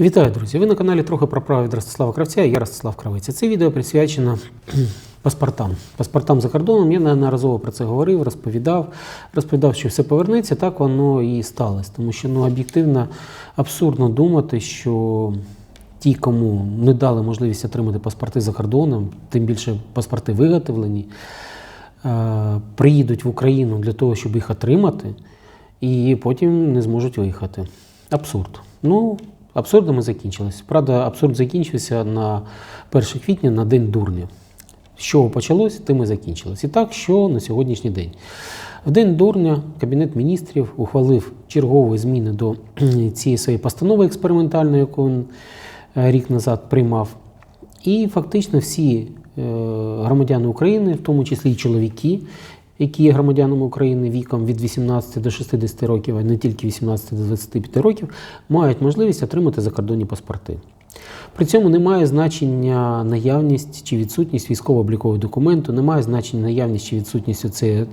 Вітаю, друзі! Ви на каналі трохи про право від Ростислава Кравця я Ростислав Кравець. Це відео присвячено паспортам. Паспортам за кордоном. Я неодноразово про це говорив, розповідав. Розповідав, що все повернеться, так воно і сталося. Тому що ну, об'єктивно абсурдно думати, що ті, кому не дали можливість отримати паспорти за кордоном, тим більше паспорти виготовлені, е, приїдуть в Україну для того, щоб їх отримати, і потім не зможуть виїхати. Абсурд. Ну, абсурдом і закінчилось. Правда, абсурд закінчився на 1 квітня на День дурня. З чого почалось, тим і закінчилось. І так, що на сьогоднішній день. В день дурня Кабінет міністрів ухвалив чергові зміни до цієї своєї постанови експериментальної, яку він е, рік назад приймав. І фактично всі е, громадяни України, в тому числі і чоловіки, які є громадянами України віком від 18 до 60 років, а не тільки 18 до 25 років, мають можливість отримати закордонні паспорти. При цьому немає значення наявність чи відсутність військово-облікового документу, немає значення наявність чи відсутність оцей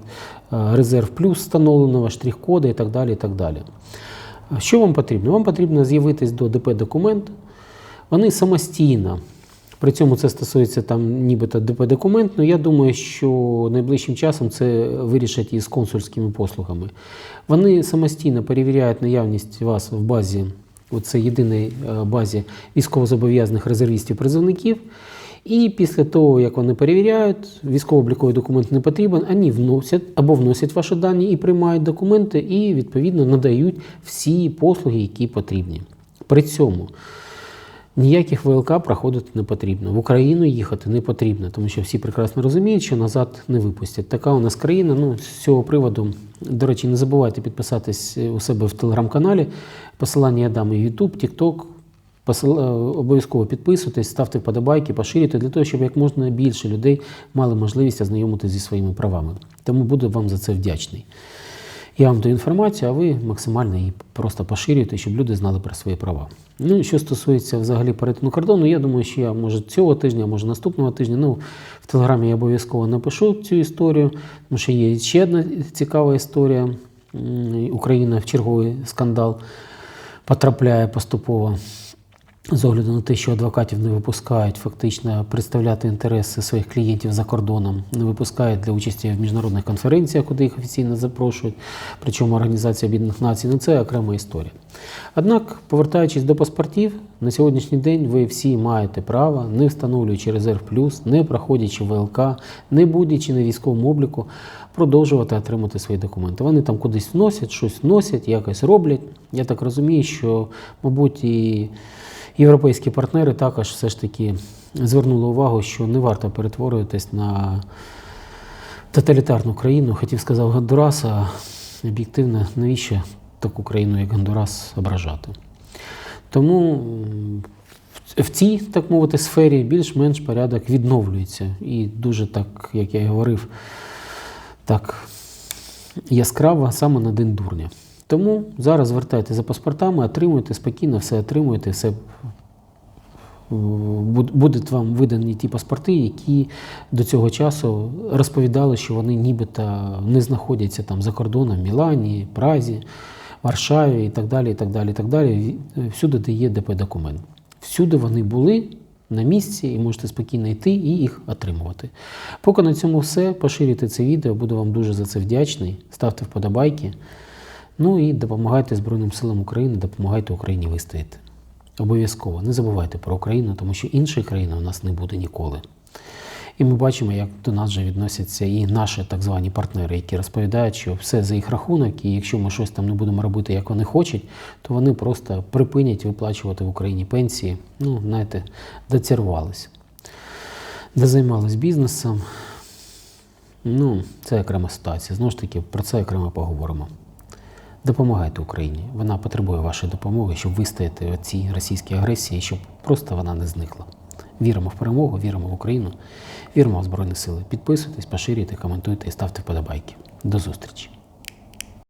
резерв плюс встановленого, штрих-коди і так далі. І так далі. Що вам потрібно? Вам потрібно з'явитись до ДП документ. Вони самостійно при цьому це стосується там нібито ДП документ, але я думаю, що найближчим часом це вирішать із консульськими послугами. Вони самостійно перевіряють наявність вас в базі, це єдиній е, базі військовозобов'язаних резервістів-призовників. І після того, як вони перевіряють, військово-обліковий документ не потрібен, вони вносять або вносять ваші дані і приймають документи, і відповідно надають всі послуги, які потрібні. При цьому Ніяких ВЛК проходити не потрібно. В Україну їхати не потрібно, тому що всі прекрасно розуміють, що назад не випустять. Така у нас країна. Ну, з цього приводу, до речі, не забувайте підписатись у себе в телеграм-каналі. Посилання я дам і YouTube, TikTok. Посил... Обов'язково підписуйтесь, ставте вподобайки, поширюйте для того, щоб як можна більше людей мали можливість ознайомитися зі своїми правами. Тому буду вам за це вдячний. Я вам даю інформацію, а ви максимально її просто поширюєте, щоб люди знали про свої права. Ну, що стосується взагалі перетину кордону, я думаю, що я може цього тижня, може наступного тижня. Ну, в телеграмі я обов'язково напишу цю історію, тому що є ще одна цікава історія. Україна в черговий скандал потрапляє поступово. З огляду на те, що адвокатів не випускають фактично представляти інтереси своїх клієнтів за кордоном, не випускають для участі в міжнародних конференціях, куди їх офіційно запрошують. Причому Організація Об'єднаних Націй ну це окрема історія. Однак, повертаючись до паспортів, на сьогоднішній день ви всі маєте право, не встановлюючи резерв плюс, не проходячи ВЛК, не будучи на військовому обліку, продовжувати отримати свої документи. Вони там кудись вносять, щось вносять, якось роблять. Я так розумію, що, мабуть, і європейські партнери також все ж таки звернули увагу, що не варто перетворюватись на тоталітарну країну. Хотів сказав Гондурас, а об'єктивно, навіщо таку країну, як Гондурас, ображати? Тому в- цій, так мовити, сфері більш-менш порядок відновлюється. І дуже так, як я і говорив, так яскраво саме на день дурня. Тому зараз звертайтеся за паспортами, отримуйте спокійно, все отримуєте, все будуть вам видані ті паспорти, які до цього часу розповідали, що вони нібито не знаходяться там за кордоном, Мілані, Празі, Варшаві і так далі. і так далі, і так далі. Ві- Всюди, де є ДП документ. Всюди вони були на місці і можете спокійно йти і їх отримувати. Поки на цьому все. Поширюйте це відео, буду вам дуже за це вдячний. Ставте вподобайки. Ну і допомагайте Збройним силам України, допомагайте Україні вистояти. Обов'язково не забувайте про Україну, тому що іншої країни у нас не буде ніколи. І ми бачимо, як до нас вже відносяться і наші так звані партнери, які розповідають, що все за їх рахунок, і якщо ми щось там не будемо робити, як вони хочуть, то вони просто припинять виплачувати в Україні пенсії. Ну, знаєте, доцірвалися. Де займались бізнесом. Ну, це окрема ситуація. Знову ж таки, про це окремо поговоримо. Допомагайте Україні. Вона потребує вашої допомоги, щоб вистояти цій російській агресії, щоб просто вона не зникла. Віримо в перемогу, віримо в Україну, віримо в Збройні Сили. Підписуйтесь, поширюйте, коментуйте і ставте вподобайки. До зустрічі!